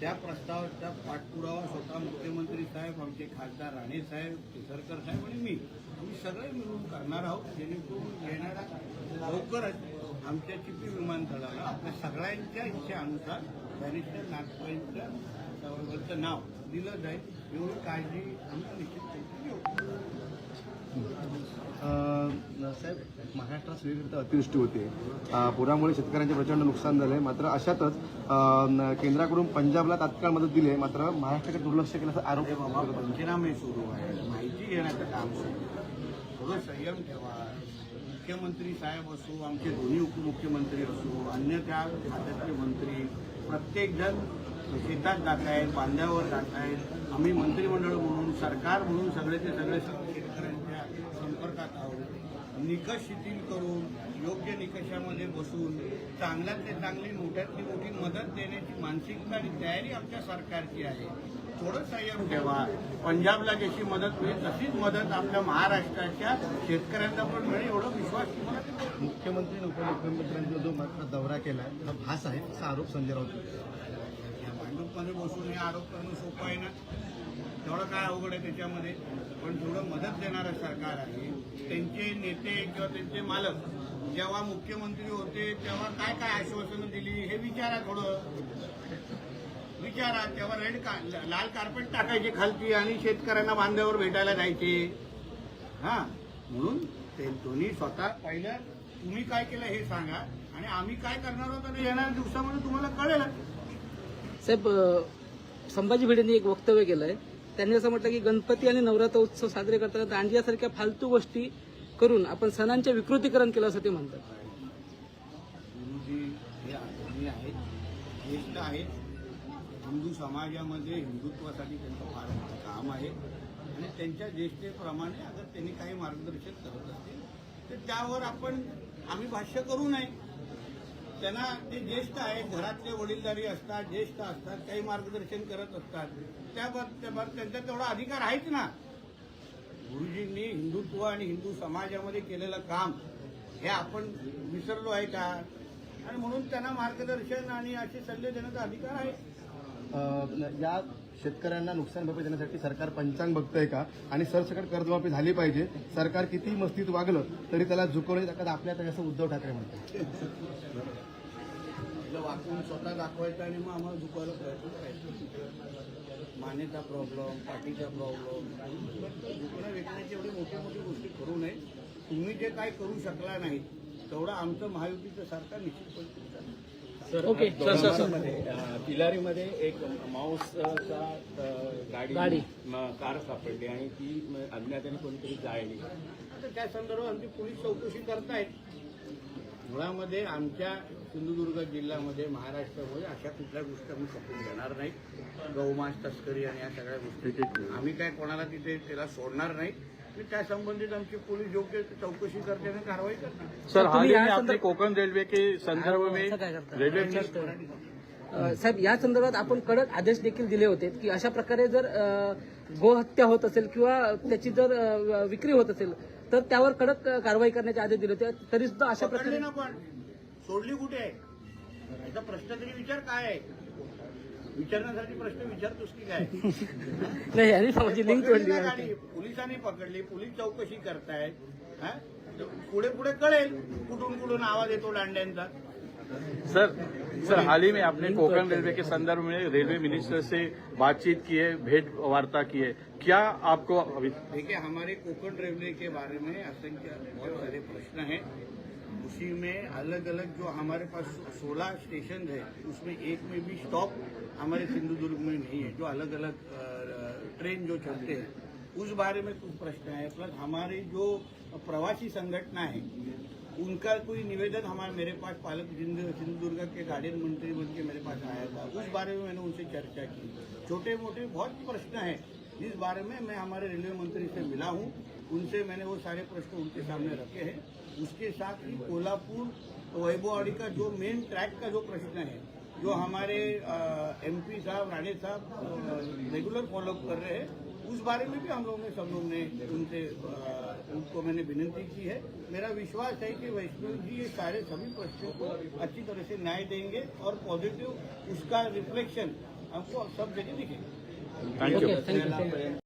त्या प्रस्तावाचा पाठपुरावा स्वतः मुख्यमंत्री साहेब आमचे खासदार राणे साहेब केसरकर साहेब आणि मी आम्ही सगळे मिळून करणार आहोत जेणेकरून येणाऱ्या लवकरच आमच्या चिपी विमानतळाला आपल्या सगळ्यांच्या इच्छेनुसार बॅरिस्टर नागपूरचं नाव दिलं जाईल एवढी काळजी आम्ही निश्चित घेऊ साहेब महाराष्ट्रात सगळीकडे अतिवृष्टी होते. पुरामुळे शेतकऱ्यांचे प्रचंड नुकसान झाले. मात्र अशातच केंद्राकडून पंजाबला तात्काळ मदत दिली. आहे मात्र महाराष्ट्राकडे दुर्लक्ष केल्याचा आरोप पंचनामे सुरू आहे माहिती घेण्याचं काम सुरू थोडं संयम ठेवा. मुख्यमंत्री साहेब असो आमचे दोन्ही उपमुख्यमंत्री असो अन्य त्या खात्यातले मंत्री प्रत्येकजण शेतात जात आहेत बांध्यावर जात आहेत आम्ही मंत्रिमंडळ म्हणून सरकार म्हणून सगळे ते सगळे शेतकऱ्यांच्या संपर्कात आहोत. निकष शिथिल करून योग्य निकषामध्ये बसून चांगल्यातली चांगली मोठ्यातली मोठी मदत देण्याची मानसिकता आणि तयारी आमच्या सरकारची आहे. थोडं संयम ठेवा. पंजाबला जशी मदत मिळेल तशीच मदत आपल्या महाराष्ट्राच्या शेतकऱ्यांना पण मिळेल एवढा विश्वास. मुख्यमंत्री आणि उपमुख्यमंत्र्यांचा जो मात्र दौरा केला हा भास आहे असा आरोप संजय राऊत. भांडूपमध्ये बसून हे आरोप करणं सोपं आहे ना? तेवढं काय अवघड आहे त्याच्यामध्ये पण थोडं मदत देणारं सरकार आहे. त्यांचे नेते किंवा त्यांचे मालक जेव्हा मुख्यमंत्री होते तेव्हा काय काय आश्वासनं दिली हे विचारा थोडं. विचारा तेव्हा रेड का लाल कार्पेट टाकायचे खालती आणि शेतकऱ्यांना बांध्यावर भेटायला जायचे. हा म्हणून ते दोन्ही स्वतः पहिलं तुम्ही काय केलं हे सांगा. आणि आम्ही काय करणार आहोत येणाऱ्या दिवसामध्ये तुम्हाला कळेल साहेब संभाजी भिडेंनी एक वक्तव्य केलंय त्यांनी असं म्हटलं की गणपती आणि नवरात्र उत्सव साजरे करताना दांडियासारख्या फालतू गोष्टी करून आपण सणांचे विकृतीकरण केलं असं ते म्हणतात. गुरुजी आहेत ज्येष्ठ आहेत. हिंदू समाजामध्ये हिंदुत्वासाठी त्यांचं फार मोठं काम आहे. आणि त्यांच्या ज्येष्ठतेप्रमाणे अगर त्यांनी काही मार्गदर्शन करत असतील तर त्यावर आपण आम्ही भाष्य करू नये. त्यांना ते ज्येष्ठ आहेत घरातले वडीलधारी असतात ज्येष्ठ असतात काही मार्गदर्शन करत असतात. त्याबाबत त्याबाबत त्यांचा तेवढा अधिकार आहेच ना. गुरुजींनी हिंदुत्व आणि हिंदू समाजामध्ये केलेलं काम हे आपण विसरलो आहे का? आणि म्हणून त्यांना मार्गदर्शन आणि असे सल्ले देण्याचा अधिकार आहे. या शेतकऱ्यांना नुकसान भरपाई देण्यासाठी सरकार पंचांग बघतंय का? आणि सरसकट कर्जमाफी झाली पाहिजे. सरकार किती मस्तीत वागलं तरी त्याला झुकवण्याची ताकद आपल्यात आहे असं उद्धव ठाकरे म्हणतात. आपलं वाकून स्वतः दाखवायचं आणि मग आम्हाला झुकवायला प्रयत्न करायचा. मानेचा प्रॉब्लेम पाठीचा प्रॉब्लेम झुकणं वेचण्याची एवढी मोठी मोठी गोष्टी करू नये तुम्ही जे काय करू शकला नाही तेवढं आमचं महायुतीचं सरकार निश्चितपणे ओके सर सर सरमध्ये तिलारीमध्ये एक माऊसचा गाडी कार सापडली आणि ती अज्ञाताने कोणीतरी जाळली. आता त्या संदर्भात आमची पोलीस चौकशी करतायत. मुळामध्ये आमच्या सिंधुदुर्ग जिल्ह्यामध्ये महाराष्ट्रामध्ये अशा कुठल्या गोष्टी आम्ही खपून घेणार नाही गौमांस तस्करी आणि या सगळ्या गोष्टी. आम्ही काय कोणाला तिथे त्याला सोडणार नाही त्या संबंधित आमची पोलीस योग्य चौकशी करते आणि कारवाई करणार सर तुम्ही या संदर्भ- कोकण रेल्वे के संदर्भ में असं काय करता? रेल्वे साहेब या संदर्भात आपण कडक आदेश देखील दिले होते की अशा प्रकारे जर गोहत्या होत असेल किंवा त्याची जर विक्री होत असेल तर त्यावर कडक कारवाई करण्याचे आदेश दिले होते. तरी सुद्धा अशा प्रकारे सोडली कुठे? आहे याचा प्रश्न तरी विचार काय आहे? विचारण्यासाठी प्रश्न विचारतोस की काय? नाही यांनी माझी लिंक गाडी. पोलिसांनी पकडली पोलीस चौकशी करतायत हा? पुढे पुढे कळेल कुठून कुठून आवाज़ येतो दांड्यांचा सर सर हाल ही में आपने कोकण रेलवे के संदर्भ में रेलवे मिनिस्टर से बातचीत की है भेंट वार्ता की है। क्या आपको अभी देखिए हमारे कोकण रेलवे के बारे में असंख्य बहुत सारे प्रश्न हैं। उसी में अलग अलग जो हमारे पास 16 स्टेशन है, उसमें एक में भी स्टॉप हमारे सिंधुदुर्ग में नहीं है, जो अलग अलग ट्रेन जो चलते हैं। उस बारे में कुछ प्रश्न है प्लस हमारे जो प्रवासी संगठना है, उनका कोई निवेदन हमारे, मेरे पास पालक सिंधुदुर्ग के गार्डियन मंत्री बन के मेरे पास आया था। उस बारे में मैंने उनसे चर्चा की। छोटे मोटे बहुत प्रश्न है, जिस बारे में मैं हमारे रेलवे मंत्री से मिला हूँ। उनसे मैंने वो सारे प्रश्न उनके सामने रखे हैं। उसके साथ ही कोल्हापुर वैभववाड़ी का जो मेन ट्रैक का जो प्रश्न है जो हमारे एमपी साहब राणे साहब रेगुलर फॉलो कर रहे हैं उस बारे में भी हम लोगों ने सब लोग ने उनसे उनको मैंने विनती की है। मेरा विश्वास है कि वैष्णव जी ये सारे सभी प्रश्नों को अच्छी तरह से न्याय देंगे और पॉजिटिव उसका रिफ्लेक्शन हमको सब जगह दिखेगा। Thank you thank you